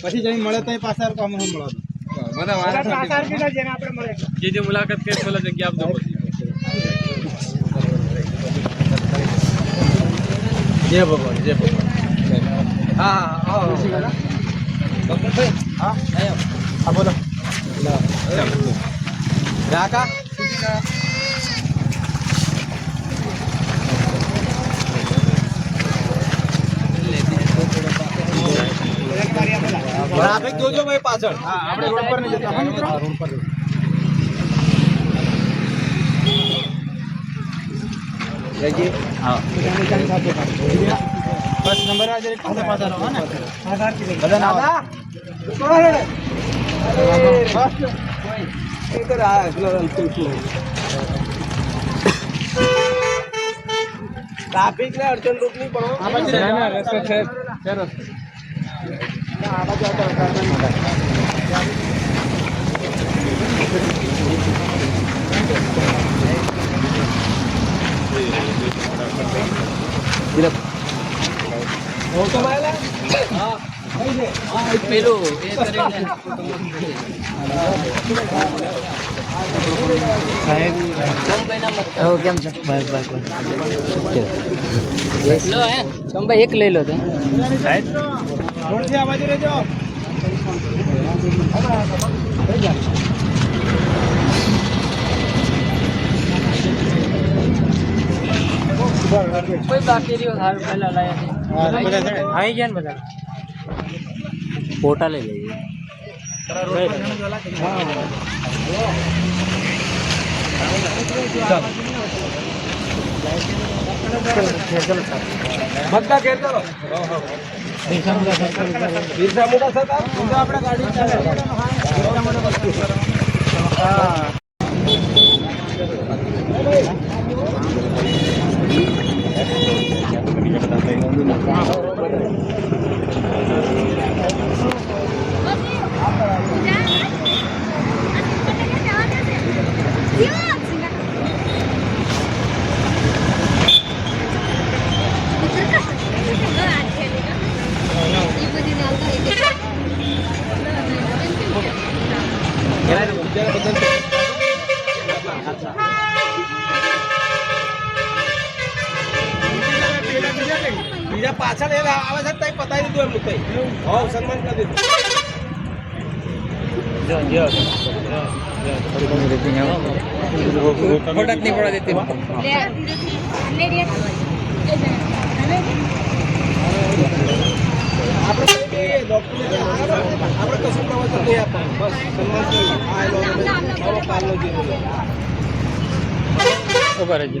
પછી જઈને મળે તો પાછા કામ મળવાનું જે જે મુલાકાત કરી પેલા જગ્યા આપજો જય ભગવાન જય ભગવાન હા હા હા હા, બોલો. રાકા ટ્રાફિક જોજો ભાઈ પાછળ. હા આપણે રોડ પર નહીં જતા. હા મિત્રો રોડ પર બસ નંબર આ જરીક પાસે પાછા રહો ને. બધા ના આવા. ટ્રાફિક ને અડચણ રૂપ નહીં રહેજો. આ બાજુ આવતા રહેતા. પેલું એ કરીને કેમ છે બસ બસ લો હે સંભાઈ એક લઈ લો તો રોડથી આ બાજુ રહેજો કોઈ બાકી રહ્યો સારું પહેલા લાયા હા, બધા ચડે. આવી ગયા ને બધા ફોટા લઈ લઈએ બધા ઘેર કરો. બિરસા મુંડા થતા આપણે ગાડી ચાલે. બિરસા મુંડા બીજા પાછળ એ આવે છે તઈ પતાવી દીધું એમનું તઈ હા સન્માન કરી દીધું. ફોટા જ નહીં પડવા દેતી. આપણે આપણે કશું પ્રવચન નહીં આપવાનું. બસ સન્માન કરવાનું. આ લો, આવો કારનો જે બોલો. ઊભા રહેજો.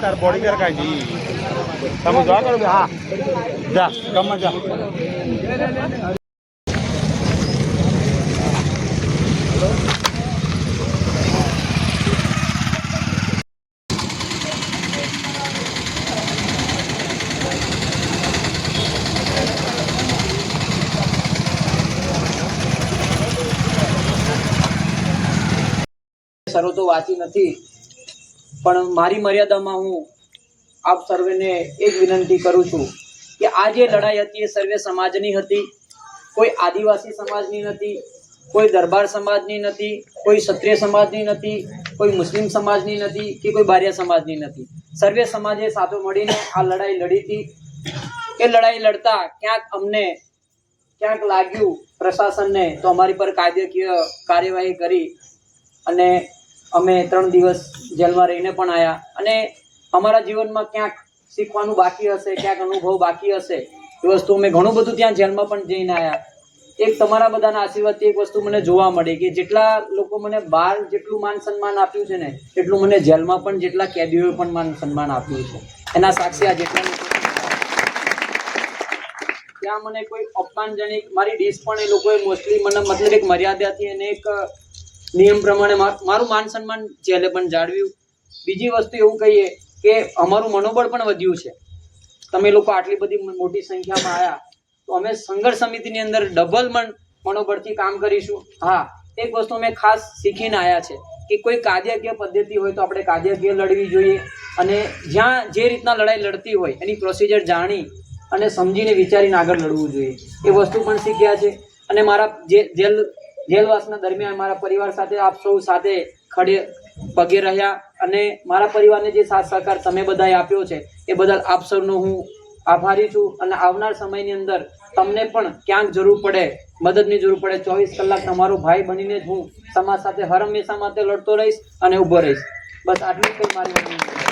તાર બોડી કર કાઢી તમે જોવા કરો હા. જા ગમમાં જા. શરતો વાંચી નથી, પણ મારી મર્યાદામાં હું આપ સર્વેને એક વિનંતી કરું છું કે આ જે લડાઈ હતી એ સર્વે સમાજની હતી, કોઈ આદિવાસી સમાજની નથી, કોઈ દરબાર સમાજની નથી, કોઈ ક્ષત્રિય સમાજની નથી, કોઈ મુસ્લિમ સમાજની નથી કે કોઈ બારિયા સમાજની નથી. સર્વે સમાજે સાથે મળીને આ લડાઈ લડી હતી. એ લડાઈ લડતા ક્યાંક અમને ક્યાંક લાગ્યું પ્રશાસનને તો અમારી પર કાયદાકીય કાર્યવાહી કરી અને અમે ત્રણ દિવસ જેલમાં રહીને પણ આવ્યા અને અમારા જીવનમાં ક્યાંક શીખવાનું બાકી હશે, ક્યાંક અનુભવ બાકી હશે, એ વસ્તુ અમે ઘણું બધું ત્યાં જેલમાં પણ જઈને આવ્યા એક તમારા બધાના આશીર્વાદથી એક વસ્તુ મને જોવા મળી કે જેટલા લોકો મને બહાર જેટલું માન સન્માન આપ્યું છે ને, એટલું મને જેલમાં પણ જેટલા કેદીઓએ પણ માન સન્માન આપ્યું છે. એના સાક્ષી આ જેટલા ત્યાં મને કોઈ અપમાનજનક, મારી ડીશ પણ એ લોકોએ મોસ્ટલી મને મતલબ એક મર્યાદાથી અને એક નિયમ પ્રમાણે મારું માન સન્માન જેલે પણ જાળવ્યું. બીજી વસ્તુ એવું કહીએ કે અમારું મનોબળ પણ વધ્યું છે. તમે લોકો આટલી બધી મોટી સંખ્યામાં આવ્યા તો અમે સંઘર્ષ સમિતિની અંદર ડબલ મન મનોબળથી કામ કરીશું. હા, એક વસ્તુ અમે ખાસ શીખીને આવ્યા છે કે કોઈ કાયદાકીય પદ્ધતિ હોય તો આપણે કાયદાકીય લડવી જોઈએ અને જ્યાં જે રીતના લડાઈ લડતી હોય એની પ્રોસિજર જાણી અને સમજીને વિચારીને આગળ લડવું જોઈએ. એ વસ્તુ પણ શીખ્યા છે. અને મારા જે જેલ જેલવાસના દરમિયાન મારા પરિવાર સાથે, આપ સૌ સાથે ખડે પગે રહ્યા અને મારા પરિવારને જે સાથ સહકાર તમે બધાએ આપ્યો છે, એ બદલ આપ સૌનો હું આભારી છું અને આવનાર સમયની અંદર તમને પણ ક્યાંક જરૂર પડે, મદદની જરૂર પડે, ચોવીસ કલાક તમારો ભાઈ બનીને જ હું સમાજ સાથે હર હંમેશા માટે લડતો રહીશ અને ઊભો રહીશ બસ આટલું જ કંઈ મારી.